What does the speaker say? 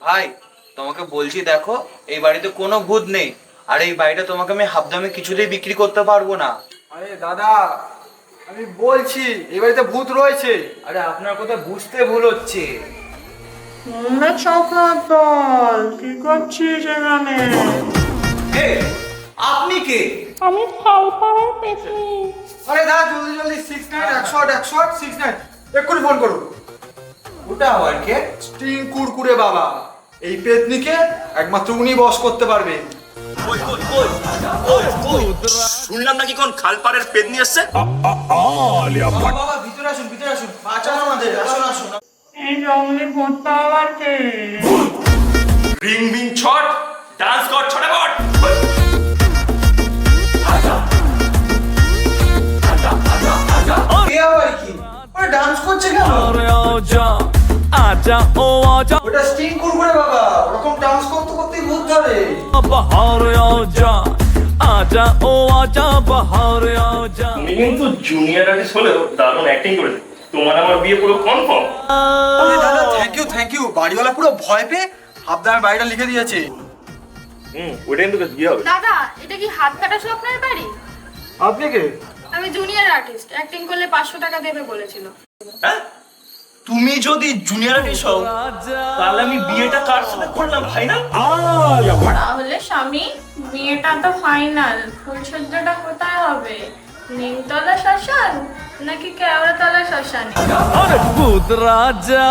ভাই তোমাকে বলছি দেখো এই বাড়িতে কোনো ভূত নেই। আর এই বাড়িটা তোমাকে আমি হাফ দামে কিছুতেই বিক্রি করতে পারব না। আরে দাদা আমি বলছি এই বাড়িতে ভূত রয়েছে। আরে আপনার কথা বুঝতে ভুল হচ্ছে। আমরা চক্রান্ত দল কি করছিস এখানে? আপনি কে? আমি খালপাড়ার পেছনে আরে দাদা জলদি জলদি সিক্স নাইন একশো আট একশো আট সিক্স নাইন এক্ষুনি ফোন করুন। ওটা আবার কে স্টিং কুরকুরে বাবা। এই পেতনিকে একমাত্র উনি বস করতে ওই শুনলাম নাকি কোন খালপাড়ের পেদনি এসছে? বাবা বাবা ভিতরে আসুন ভিতরে আসুন। বাঁচান আমাদের আসুন আসুন। এই জঙ্গলে ভূতটা আবার কে রিং বিং ছট। ডান্স কর ছটে বট। আবার কি? ওরা ডান্স করছে কেন? রাজা ও অজা ওটা স্টিং কুরকুরে বাবা। ওরকম ডান্স করতে করতে ভূত ধরে। বাহার অজা আজা ও আজা বাহার অজা তুমি কিন্তু জুনিয়র আর্টিস্ট হলেও দারুণ অ্যাক্টিং করেছে। তোমার আমার বিয়ে পুরো কনফার্ম আরে দাদা থ্যাংক ইউ থ্যাংক ইউ বাড়িওয়ালা পুরো ভয় পেয়ে আপনার বাড়িটা লিখে দিয়েছে। হুম ওইটাই কিন্তু বিয়ে হবে। দাদা এটা কি হাত কাটা স্বপ্নের বাড়ি? আপনি কে? আমি জুনিয়র আর্টিস্ট অ্যাক্টিং করলে পাঁচশো টাকা দেবে বলেছিল। হ্যাঁ? তুমি যদি জুনিয়র আর্টিস্ট তাহলে আমি বিয়েটা কার সাথে করলাম ফাইনাল তাহলে স্বামী বিয়েটা তো ফাইনাল ফুলসজ্জাটা কোথায় হবে? নিমতলা শ্মশান নাকি কেওড়াতলা শ্মশান? ভূত রাজা।